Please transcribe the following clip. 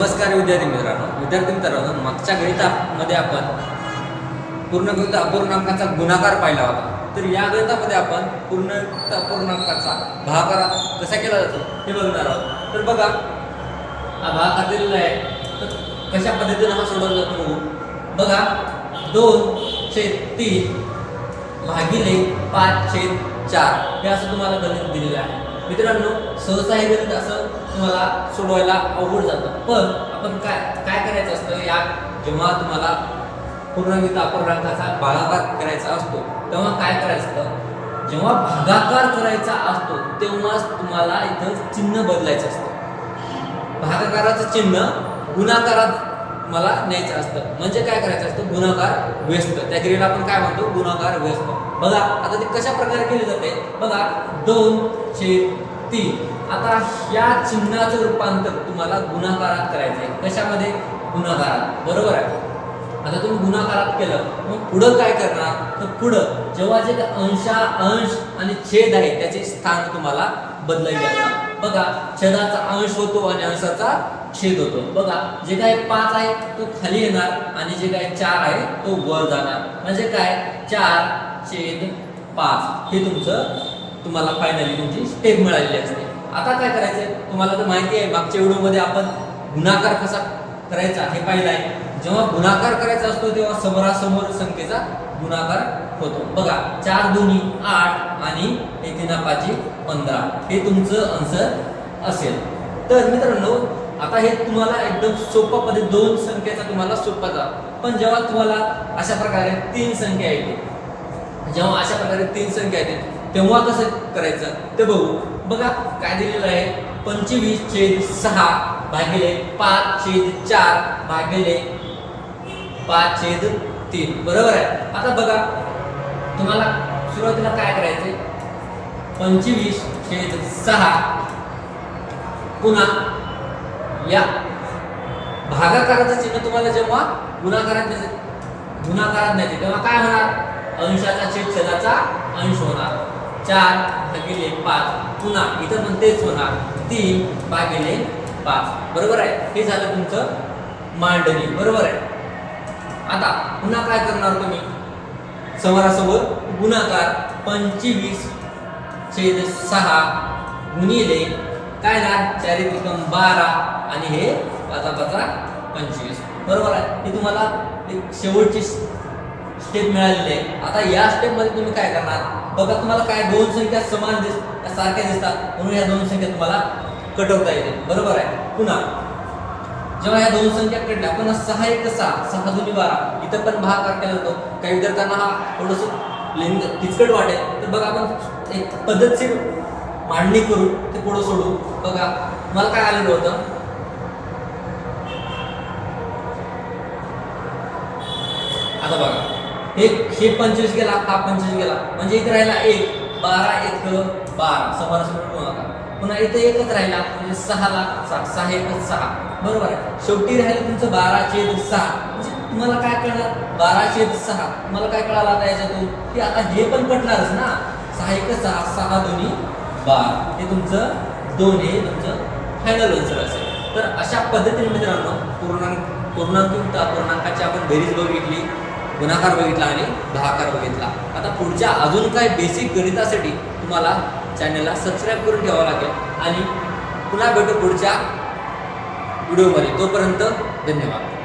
नमस्कार विद्यार्थी मित्रांनो. विद्यार्थी मित्रांनो मागच्या गणितामध्ये आपण पूर्ण गणित अपूर्णांकाचा गुणाकार पाहिला होता. तर या गणितामध्ये आपण पूर्ण अपूर्णांकाचा भागाकार कसा केला जातो हे बघणार आहोत. तर बघा हा भागाकार दिलेला आहे. तर कशा पद्धतीने हा सोडवला जातो? बघा दोन छेद तीन भागिले पाच छेद चार हे असं तुम्हाला गणित दिलेलं आहे. मित्रांनो सहसा हे गणित असं तुम्हाला सोडवायला अवघड जातं. पण आपण काय काय करायचं असतं? या जेव्हा तुम्हाला पूर्णगीत अपूर्णांकाचा भागाकार करायचा असतो तेव्हा काय करायचं असतं? जेव्हा भागाकार करायचा असतो तेव्हाच तुम्हाला इथं चिन्ह बदलायचं असतं. भागाकाराचं चिन्ह गुणाकारात मला न्यायचं असतं. म्हणजे काय करायचं असतं? गुणाकार व्यस्त. त्या क्रियेला आपण काय म्हणतो? गुणाकार व्यस्त. बघा आता ते कशा प्रकारे केले जाते? बघा दोन छेद तीन. आता या चिन्हाचं रूपांतर तुम्हाला गुणाकारात करायचं आहे कशामध्ये? गुणाकारात. बरोबर आहे? आता तुम्ही गुणाकारात केलं मग पुढं काय करणार? तर पुढं जेव्हा जे अंशा अंश आणि छेद आहे त्याचे स्थान तुम्हाला बदलायचे असतात बघा छेदाचा अंश होतो आणि अंशाचा छेद होतो. बघा जे काय पाच आहे तो खाली येणार आणि जे काय चार आहे तो वर जाणार. म्हणजे काय? चार छेद पाच. हे तुमचं तुम्हाला फायनली तुमची स्टेप मिळालेली असते. आता काय करायचंय? तुम्हाला तर माहिती आहे मागच्या व्हिडिओमध्ये आपण गुणाकार कसा करायचा हे पाहिलं आहे जेव्हा गुणाकार करायचा असतो तेव्हा समोरासमोर संख्येचा गुणाकार होतो. बघा चार दोन्ही आठ आणि एक तीन पंधरा. हे तुमचं आन्सर असेल. तर मित्रांनो आता हे तुम्हाला एकदम सोपा पद्धत दोन संख्येचा तुम्हाला सोपा जा. पण जेव्हा तुम्हाला अशा प्रकारे तीन संख्या येते जेव्हा अशा प्रकारे तीन संख्या येते तेव्हा कसं करायचं? ते बघू. बघा काय दिलेलं आहे? पंचवीस छेद सहा भागिले पाच छेद चार भागिले पाच छेद तीन. बरोबर आहे? आता बघा तुम्हाला सुरुवातीला काय करायचंय? पंचवीस छेद सहा पुन्हा या. भागाकाराचं चिन्ह तुम्हाला जेव्हा गुणाकारात गुणाकारात नाही तेव्हा काय होणार? अंशाचा छेद छेदाचा अंश होणार. चार भागिले पाच पुन्हा इथं पण तेच होणार. तीन भागिले पाच. बरोबर आहे? हे झालं तुमचं मांडणी. बरोबर आहे? आता पुन्हा काय करणार तुम्ही? समोरासमोर गुणाकार पंचवीस छेद सहा गुणिले काय ना? चारी बारा आणि हे पाचा पाचा पंचवीस. बरोबर आहे? हे तुम्हाला एक शेवटची स्टेप मिळालेली आहे. आता या स्टेपमध्ये तुम्ही काय करणार? बघा तुम्हाला काय दोन संख्या समान दिस सारख्या दिसतात. म्हणून या दोन संख्या तुम्हाला कटवता येते बरोबर आहे? पुन्हा. जेव्हा या दोन संख्या कटल्या पुन्हा सहा एक सहा सहा दोन्ही बारा. इथं पण भागाकार केला जातो. काही विद्यार्थ्यांना हा थोडस लिंग किचकट वाटेल. तर बघा आपण एक पद्धतशीर मांडणी करू. ते पुढं सोडू. बघा. मला काय आलेलं होतं? आता बघा. हे हे पंचवीस गेला हा पंचवीस गेला. म्हणजे इथे राहिला एक बारा एक बारा. समान दोन होता पुन्हा इथे एकच राहिला म्हणजे सहा लाख सहा सहा एकच सहा. बरोबर आहे. शेवटी राहिलं तुमचं बारा छेद सहा. म्हणजे तुम्हाला काय कळणार बारा छेद सहा. तुम्हाला काय कळालं आता याच्यातून? की आता हे पण पटणारच ना. सहा एक सहा सहा दोन्ही बारा. हे तुमचं दोन हे तुमचं फायनल आन्सर असेल. तर अशा पद्धतीने मित्रांनो पूर्णांक पूर्णांक पूर्णांकाची आपण बेरीज बघितली. गुणाकार बघितला आणि भागाकार बघितला. आता पुढच्या अजून काही बेसिक गणितासाठी तुम्हाला चॅनलला सबस्क्राईब करून ठेवावं लागेल. आणि पुन्हा भेटू पुढच्या व्हिडिओमध्ये तोपर्यंत धन्यवाद.